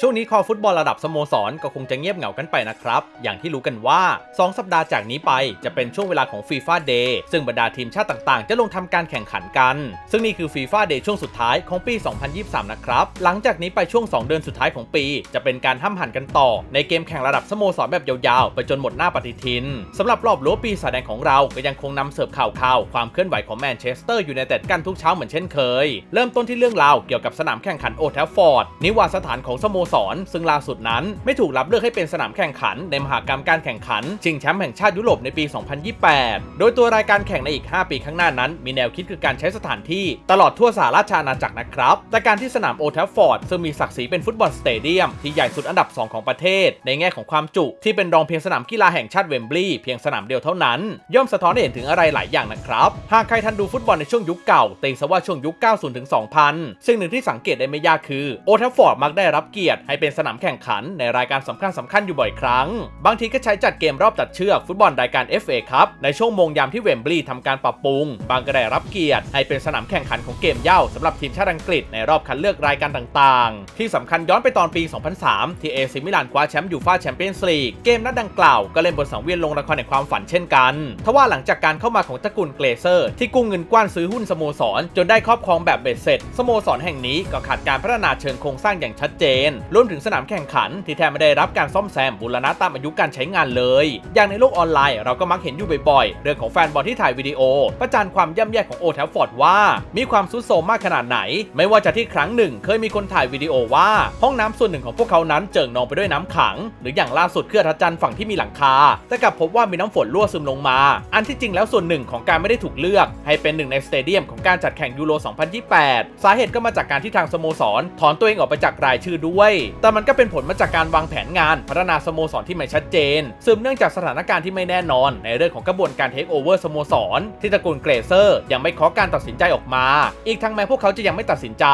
ช่วงนี้คอฟุตบอลระดับสโมสรก็คงจะเงียบเหงากันไปนะครับ อย่างที่รู้กันว่า 2 สัปดาห์จากนี้ไปจะเป็นช่วงเวลาของฟีฟ่าเดย์ซึ่งบรรดาทีมชาติต่างๆ จะลงทำการแข่งขันกัน ซึ่งนี่คือฟีฟ่าเดย์ช่วงสุดท้ายของปี 2023 นะครับ หลังจากนี้ไปช่วง 2 เดือนสุดท้ายของปี จะเป็นการห้ำหันกันต่อ ในเกมแข่งระดับสโมสรแบบยาวๆ ไปจนหมดหน้าปฏิทินสำหรับรอบรั้วปีศาจแดงของเราก็ยังคงนำเสิร์ฟข่าวๆความเคลื่อนไหวของแมนเชสเตอร์อยูไนเต็ดกันทุกเช้าเหมือนเช่นเคย เริ่มต้นที่เรื่องราวเกี่ยวกับสนามแข่งขันโอทฟฟอร์ดนิวาสถานของสโมสร ซึ่งล่าสุดนั้นไม่ถูกรับเลือกให้เป็นสนามแข่งขัน ในมหากรรมการแข่งขันชิงแชมป์แห่งชาติยุโรปในปี 2028 โดยตัวรายการแข่งในอีก 5 ปีข้างหน้านั้น มีแนวคิดคือการใช้สถานที่ตลอดทั่วสหราชอาณาจักรนะครับ แต่การที่สนามโอทัฟฟอร์ดซึ่งมีศักดิ์ศรีเป็นฟุตบอลสเตเดียมที่ใหญ่สุดอันดับ 2 ของประเทศ ในแง่ของความจุที่เป็นรองเพียงสนามกีฬาแห่งชาติเวมบลีย์เพียงสนามเดียวเท่านั้นย่อมสะท้อนให้เห็นถึงอะไรหลายอย่างนะครับหากใครทันดูฟุตบอลในช่วงยุคเก่าเต็งซะว่าช่วงยุค 90 ถึง 2000 ซึ่งหนึ่งที่สังเกตได้ไม่ยากคือโอทัฟฟอร์ดมักได้รับเกียรติให้เป็นสนามแข่งขันในรายการสำคัญสำคัญอยู่บ่อยครั้ง บางทีก็ใช้จัดเกมรอบตัดเชือกฟุตบอลรายการ FA ครับในช่วงโมงยามที่เวมบลีย์ทำการปรับปรุง บางก็ได้รับเกียรติให้เป็นสนามแข่งขันของเกมเย่าสำหรับทีมชาติอังกฤษในรอบคัดเลือกรายการต่างๆ ที่สำคัญย้อนไปตอนปี 2003 ที่เอซิมิลานคว้าแชมป์ยูฟ่าแชมเปี้ยนส์ลีกเกมนัดดังกล่าวก็เล่นบนสังเวียนลงละครแห่งความฝันเช่นกันทว่าหลังจากการเข้ามาของตระกูลเกรเซอร์ ที่กู้เงินกว้านซื้อหุ้นสโมสร จนได้ครอบครองแบบเบ็ดเสร็จสโมสรแห่งนี้ก็ขาดการพัฒนาเชิงโครงสร้างอย่างชัดเจนรวมถึงสนามแข่งขันที่แทบไม่ได้รับการซ่อมแซมบูรณะตามอายุการใช้งานเลย อย่างในโลกออนไลน์เราก็มักเห็นอยู่บ่อยๆ เรื่องของแฟนบอลที่ถ่ายวิดีโอ ประจานความย่ำแย่ของโอแทฟฟอร์ดว่า มีความซุดโทรมมากขนาดไหน ไม่ว่าจะที่ครั้งหนึ่ง เคยมีคนถ่ายวิดีโอว่า ห้องน้ำส่วนหนึ่งของพวกเขานั้นเจิ่งนองไปด้วยน้ำขัง หรืออย่างล่าสุดเครือทัจันฝั่งที่มีหลังคา แต่กลับพบว่ามีน้ำฝนรั่วซึมลงมา อันที่จริงแล้วส่วนหนึ่งของการไม่ได้ถูกเลือก ให้เป็นหนึ่งในสเตเดียมของการจัดแข่งยูโร 2028 สาเหตุก็มาจากการที่ทางสโมสรถอนตัวเองออกไปจากรายชื่อด้วยแต่มันก็เป็นผลมาจากการวางแผนงานพัฒนาสโมสรที่ไม่ชัดเจน ซึมเนื่องจากสถานการณ์ที่ไม่แน่นอน ในเรื่องของกระบวนการเทคโอเวอร์สโมสร ที่ตระกูลเกรเซอร์ ยังไม่ขอการตัดสินใจออกมา อีกทั้งแม้พวกเขาจะยังไม่ตัดสินใจ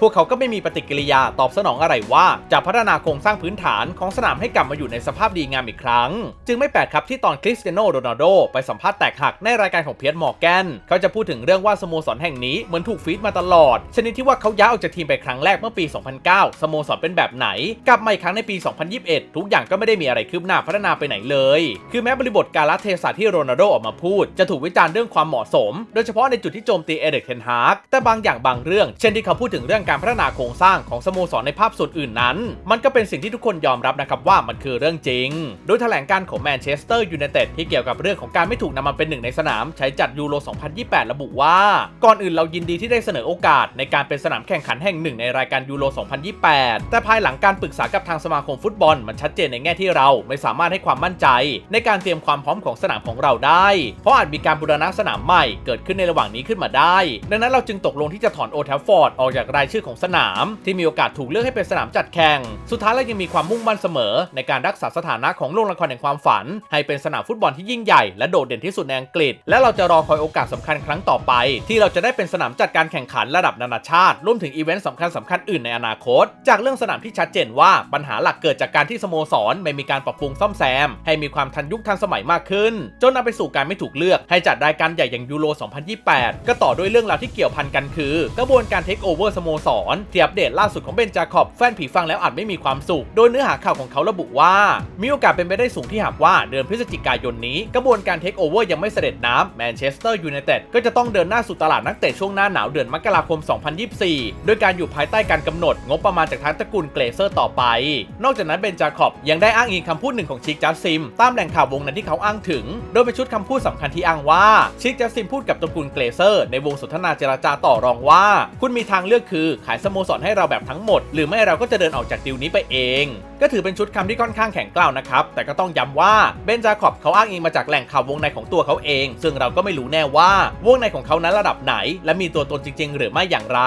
พวกเขาก็ไม่มีปฏิกิริยาตอบสนองอะไรว่า จะพัฒนาโครงสร้างพื้นฐานของสนามให้กลับมาอยู่ในสภาพดีงามอีกครั้ง จึงไม่แปลกครับที่ตอนคริสเตียโนโรนัลโดไปสัมภาษณ์แตกหักในรายการของเพียร์มอร์แกนเขาจะพูดถึงเรื่องว่าสโมสรแห่งนี้เหมือนถูกฟีดมาตลอด ชนิดที่ว่าเขาย้ายออกจากทีมไปครั้งแรกเมื่อปี 2009 สโมสรเป็นแบบไหนกลับมาอีกครั้งในปี 2021 ทุกอย่างก็ไม่ได้มีอะไรคืบหน้าพัฒนาไปไหนเลย คือแม้บริบทการละเทศะที่โรนัลโดออกมาพูด จะถูกวิจารณ์เรื่องความเหมาะสม โดยเฉพาะในจุดที่โจมตีเอเดกเทนฮากแต่บางอย่างบางเรื่อง เช่นที่เขาพูดถึงเรื่องการพัฒนาโครงสร้างของสโมสรในภาพส่วนอื่นนั้น มันก็เป็นสิ่งที่ทุกคนยอมรับนะครับว่ามันคือเรื่องจริง โดยแถลงการของแมนเชสเตอร์ยูไนเต็ดที่เกี่ยวกับเรื่องของการไม่ถูกนำมาเป็นหนึ่งในสนามใช้จัดยูโร 2028 ระบุว่า ก่อนอื่นเรายินดีที่ได้เสนอโอกาสในการเป็นสนามแข่งขันแห่งหนึ่งในรายการยูโร 2028 แต่ภายหลังการปรึกษากับทางสมาคมฟุตบอล มันชัดเจนในแง่ที่เราไม่สามารถให้ความมั่นใจ ในการเตรียมความพร้อมของสนามของเราได้ เพราะอาจมีการบูรณะสนามใหม่เกิดขึ้นในระหว่างนี้ขึ้นมาได้ ดังนั้นเราจึงตกลงที่จะถอนโอทัฟฟอร์ดออกจากรายชื่อของสนาม ที่มีโอกาสถูกเลือกให้เป็นสนามจัดแข่ง สุดท้ายเรายังมีความมุ่งมั่นเสมอ ในการรักษาสถานะของโรงละครแห่งความฝัน ให้เป็นสนามฟุตบอลที่ยิ่งใหญ่และโดดเด่นที่สุดในอังกฤษ และเราจะรอคอยโอกาสสำคัญครั้งต่อไป ที่เราจะได้เป็นสนามจัดการแข่งขันระดับนานาชาติรวมถึงอีเวนต์สำคัญสำคัญอื่นในอนาคต จากเรื่องสนามที่ชัดเจนว่าปัญหาหลักเกิดจากการที่สโมสรไม่มีการปรับปรุงซ่อมแซม ให้มีความทันยุคทันสมัยมากขึ้น จนนำไปสู่การไม่ถูกเลือกให้จัดรายการใหญ่อย่างยูโร 2028 ก็ต่อด้วยเรื่องราวที่เกี่ยวพันกันคือกระบวนการเทคโอเวอร์สโมสรที่อัปเดตล่าสุดของเบนจาคอบแฟนผีฟังแล้วอาจไม่มีความสุข โดยเนื้อหาข่าวของเขาระบุว่า มีโอกาสเป็นไปได้สูงที่หากว่าเดือนพฤศจิกายนนี้ กระบวนการเทคโอเวอร์ยังไม่เสด็จน้ำแมนเชสเตอร์ยูไนเต็ดก็จะต้องเดินหน้าสู่ตลาดนักเตะช่วงหน้าหนาวเดือนมกราคม 2024 โดยการอยู่ภายใต้การกำหนดงบประมาณจากทางตระกูลเกรเซอร์ต่อไป นอกจากนั้นเบนจาคอบยังได้อ้างอิงคำพูดหนึ่งของชิคจัสซิม ตามแหล่งข่าววงนั้นที่เขาอ้างถึง โดยเป็นชุดคำพูดสำคัญที่อ้างว่าชิคจัสซิมพูดกับตระกูลเกรเซอร์ในวงสนทนาเจรจาต่อรองว่า คุณมีทางเลือกคือขายสโมสรให้เราแบบทั้งหมด หรือไม่เราก็จะเดินออกจากดีลนี้ไปเอง ก็ถือเป็นชุดคำที่ค่อนข้างแข็งกร้าวนะครับ แต่ก็ต้องย้ำว่าเบนจาคอบเขาอ้างอิงมาจากแหล่งข่าววงในของตัวเขาเอง ซึ่งเราก็ไม่รู้แน่ว่าวงในของเขานั้นระดับไหน และมีตัวตนจริง ๆ หรือไม่อย่างไร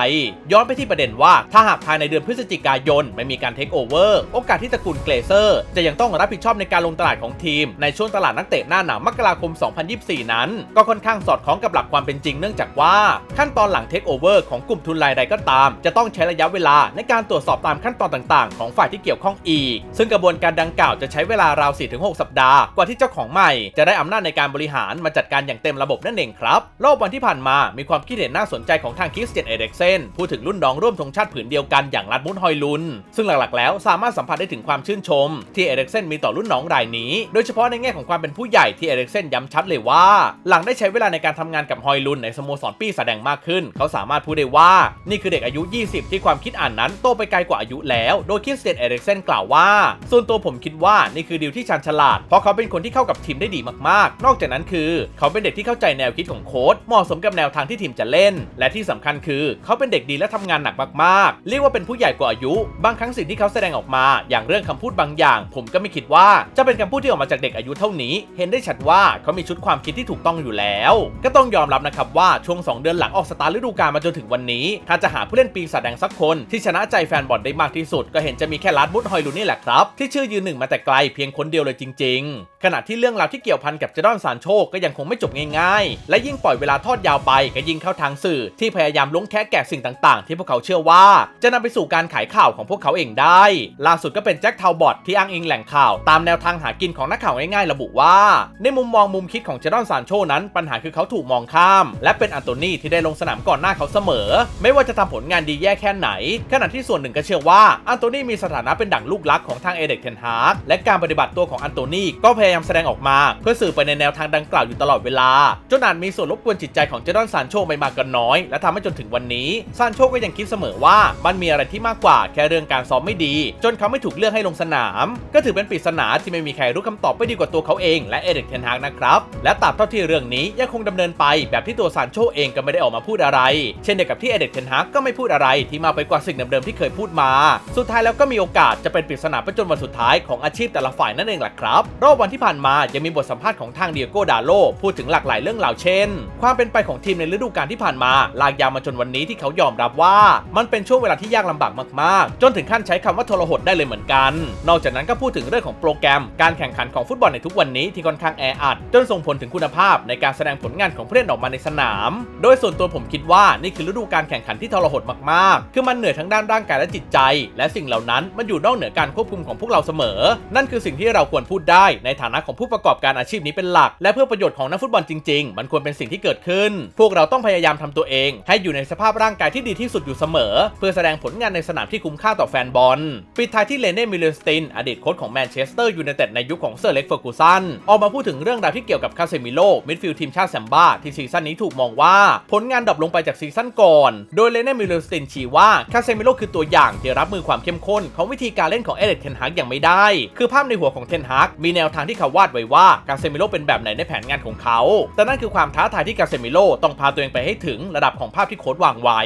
ย้อนไปที่ประเด็นว่าถ้าหากภายในเดือนพฤศจิกายนไม่มีการเทคโอเวอร์โอกาสที่ตระกูลเกรเซอร์ จะยังต้องรับผิดชอบในการลงตลาดของทีม ในช่วงตลาดนักเตะหน้าหนาวมกราคม 2024 นั้น ก็ค่อนข้างสอดคล้องกับหลักความเป็นจริงเนื่องจากว่าขั้นตอนหลังเทคโอเวอร์ของกลุ่มทุนรายใดก็ตาม จะต้องใช้ระยะเวลาในการตรวจสอบตามขั้นตอนต่าง ๆ ของฝ่ายที่เกี่ยวข้องอีอีก ซึ่งกระบวนการดังกล่าวจะใช้เวลาราว 4-6 สัปดาห์ กว่าที่เจ้าของใหม่จะได้อำนาจในการบริหารมาจัดการอย่างเต็มระบบนั่นเองครับ รอบวันที่ผ่านมามีความคิดเห็นน่าสนใจของทางคริสเตียนเอเด็กเซนพูดถึงรุ่นน้องร่วมธงชาติผืนเดียวกันอย่างรัดมุนฮอยลุน ซึ่งหลักๆ แล้วสามารถสัมผัสได้ถึงความชื่นชม ที่เอเด็กเซนมีต่อรุ่นน้องรายนี้ โดยเฉพาะในแง่ของความเป็นผู้ใหญ่ที่เอเด็กเซนย้ำชัดเลยว่า หลังได้ใช้เวลาในการทำงานกับฮอยลุนในสโมสรปีแสดงมากขึ้น เขาสามารถพูดได้ว่านี่คือเด็กอายุ 20 ที่ความคิดอ่านนั้นโตไปไกลกว่าอายุแล้ว โดยคริสเตียนเอเด็กเซนกล่าวว่า ส่วนตัวผมคิดว่านี่คือดีลที่ชันฉลาด เพราะเขาเป็นคนที่เข้ากับทีมได้ดีมากๆ นอกจากนั้นคือ เขาเป็นเด็กที่เข้าใจแนวคิดของโค้ชเหมาะสมกับแนวทางที่ทีมจะเล่น และที่สำคัญคือ เขาเป็นเด็กดีและทำงานหนักมากๆ เรียกว่าเป็นผู้ใหญ่กว่าอายุ บางครั้งสิ่งที่เขาแสดงออกมา อย่างเรื่องคำพูดบางอย่าง ผมก็ไม่คิดว่าจะเป็นคำพูดที่ออกมาจากเด็กอายุเท่านี้ เห็นได้ชัดว่าเขามีชุดความคิดที่ถูกต้องอยู่แล้ว ก็ต้องยอมรับนะครับว่าช่วง 2 เดือนหลังออกสตาร์ฤดูกาลมาจนถึงวันนี้ ถ้าจะหาผู้เล่นปีศาจแดงสักคนที่ชนะใจแฟนบอลได้มากที่สุด ก็เห็นจะมีแค่ลัดมุดฮอยลูนี่แหละครับ ที่ชื่อยืนหนึ่งมาแต่ไกลเพียงคนเดียวเลยจริง ๆ ขณะที่เรื่องราวที่เกี่ยวพันกับเจดอนซานโชคก็ยังคงไม่จบง่ายๆ และยิ่งปล่อยเวลาทอดยาวไปก็ยิ่งเข้าทางสื่อ ที่พยายามล้วงแคะแกะสิ่งต่างๆ ที่พวกเขาเชื่อว่า จะนำไปสู่การขายข่าวของพวกเขาเองได้ ล่าสุดก็เป็นแจ็คทาวบอตที่อ้างอิงแหล่งข่าว ตามแนวทางหากินของนักข่าวง่ายๆ ระบุว่า ในมุมมองมุมคิดของเจดอนซานโชนั้นปัญหาคือเขาถูกมองข้าม และเป็นอันโตนีที่ได้ลงสนามก่อนหน้าเขาเสมอ ไม่ว่าจะทำผลงานดีแย่แค่ไหน ขณะที่ส่วนหนึ่งก็เชื่อว่าอันโตนีมีสถานะเป็นดั่งลูกักของทางเอเด็กเทนฮาร์กและการปฏิบัติตัวของอันโตนีก็พยายามแสดงออกมา เพื่อสื่อไปในแนวทางดังกล่าวอยู่ตลอดเวลา จนอาจมีส่วนรบกวนจิตใจของเจดอนซานโชไม่มากก็น้อย และทำให้จนถึงวันนี้ซานโชก็ยังคิดเสมอว่ามันมีอะไรที่มากกว่าแค่เรื่องการซ้อมไม่ดี จนเขาไม่ถูกเลือกให้ลงสนาม ก็ถือเป็นปริศนาที่ไม่มีใครรู้คำตอบไปดีกว่าตัวเขาเอง และเอเด็กเทนฮาร์กนะครับและตราบเท่าที่เรื่องนี้ยังคงดำเนินไป แบบที่ตัวซานโชเองก็ไม่ได้ออกมาพูดอะไร เช่นเดียวกับที่เอเด็กเทนฮาร์กก็ไม่พูดอะไรที่มาไปกว่าสิ่งเดิมๆที่เคยพูดมา สุดท้ายแล้วก็มีโอกาสจะเป็นปริศสนาไปจนวันสุดท้ายของอาชีพแต่ละฝ่ายนั่นเองแหละครับ รอบวันที่ผ่านมายังมีบทสัมภาษณ์ของทางเดียโกดาโลพูดถึงหลากหลายเรื่องราวเช่น ความเป็นไปของทีมในฤดูกาลที่ผ่านมา ลากยาวมาจนวันนี้ที่เขายอมรับว่า มันเป็นช่วงเวลาที่ยากลำบากมากๆ จนถึงขั้นใช้คำว่าทรหดได้เลยเหมือนกัน นอกจากนั้นก็พูดถึงเรื่องของโปรแกรม การแข่งขันของฟุตบอลในทุกวันนี้ที่ค่อนข้างแออัดจนส่งผลถึงคุณภาพในการแสดงผลงานของผู้เล่นออกมาในสนาม โดยส่วนตัวผมคิดว่านี่คือฤดูการแข่งขันที่ทรหดมากๆ คือมันเหนื่อยทั้งด้านร่างกายและจิตใจ และสิ่งเหล่านั้นมันอยู่นอกเหนือการควบคุมของพวกเราเสมอ นั่นคือสิ่งที่เราควรพูดได้ในฐานะของผู้ประกอบการอาชีพนี้เป็นหลัก และเพื่อประโยชน์ของนักฟุตบอลจริงๆ มันควรเป็นสิ่งที่เกิดขึ้น พวกเราต้องพยายามทำตัวเอง ให้อยู่ในสภาพร่างกายที่ดีที่สุดอยู่เสมอ เพื่อแสดงผลงานในสนามที่คุ้มค่าต่อแฟนบอลปิดท้ายที่เลเน่มิลเลสตินอดีตโค้ชของแมนเชสเตอร์ยูไนเต็ดในยุคของเซอร์เล็กเฟอร์กูสันออกมาพูดถึงเรื่องราวที่เกี่ยวกับคาเซมิโลมิดฟิลด์ทีมชาติแซมบ้าที่ซีซั่นนี้ถูกมองว่า ผลงานดรอปลงไปจากซีซั่นก่อน โดยเลเน่มิลเลสตินชี้ว่าคาเซมิโลคือตัวอย่างที่รับมือความเข้มข้นของวิธีการเล่นของเอเล็กเทนฮากอย่างไม่ได้ คือภาพในหัวของเทนฮากมีแนวทางที่เขาวาดไว้ว่าคาเซมิโลเป็นแบบไหนในแผนงานของเขา แต่นั่นคือความท้าทายที่คาเซมิโลต้องพาตัวเองไปให้ถึงระดับของภาพที่โค้ชวางไว้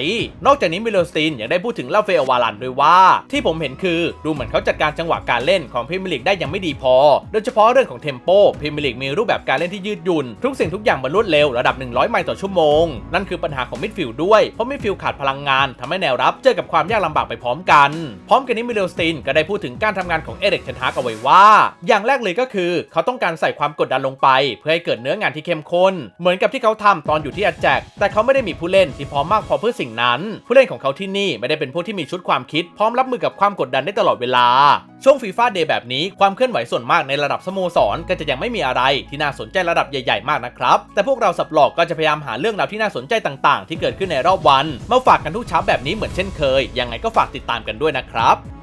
นอกจากนี้มิลเลสตินยังได้พูดถึงลาเฟลวาลันด้วยว่า ที่ผมเห็นคือดูเหมือนเขาจัดการจังหวะการเล่นของพรีเมียร์ลีกได้ยังไม่ดีพอ โดยเฉพาะเรื่องของเทมโปพรีเมียร์ลีกมีรูปแบบการเล่นที่ยืดหยุ่นทุกสิ่งทุกอย่างมันรวดเร็วระดับ 100 ไมล์ต่อชั่วโมง นั่นคือปัญหาของมิดฟิลด์ด้วย เพราะมิดฟิลด์ขาดพลังงานทำให้แนวรับเจอกับความยากลำบากไปพร้อมกัน พร้อมกันนี้มิเลสตินก็ได้พูดถึงการทำงานของเอเด็กเทนฮากเอาไว้ว่า อย่างแรกเลยก็คือ เขาต้องการใส่ความกดดันลงไป เพื่อให้เกิดเนื้องานที่เข้มข้น เหมือนกับที่เขาทำตอนอยู่ที่อาแจกแต่เขาไม่ได้มีผู้เล่นที่พร้อมมากพอเพื่อสิ่งนั้น ผู้เล่นของเขาที่นี่ไม่ได้เป็นผู้ที่มีชุดความคิด พร้อมรับมือกับความกดดันได้ตลอดเวลา ช่วงฟีฟ่าเดย์แบบนี้ความเคลื่อนไหวส่วนมากในระดับสโมสรก็จะยังไม่มีอะไรที่น่าสนใจระดับใหญ่ ๆ มากนะครับแต่พวกเราสับหลอกก็จะพยายามหาเรื่องราวที่น่าสนใจต่าง ๆ ที่เกิดขึ้นในรอบวัน มาฝากกันทุกเช้าแบบนี้เหมือนเช่นเคยยังไงก็ฝากติดตามกันด้วยนะครับ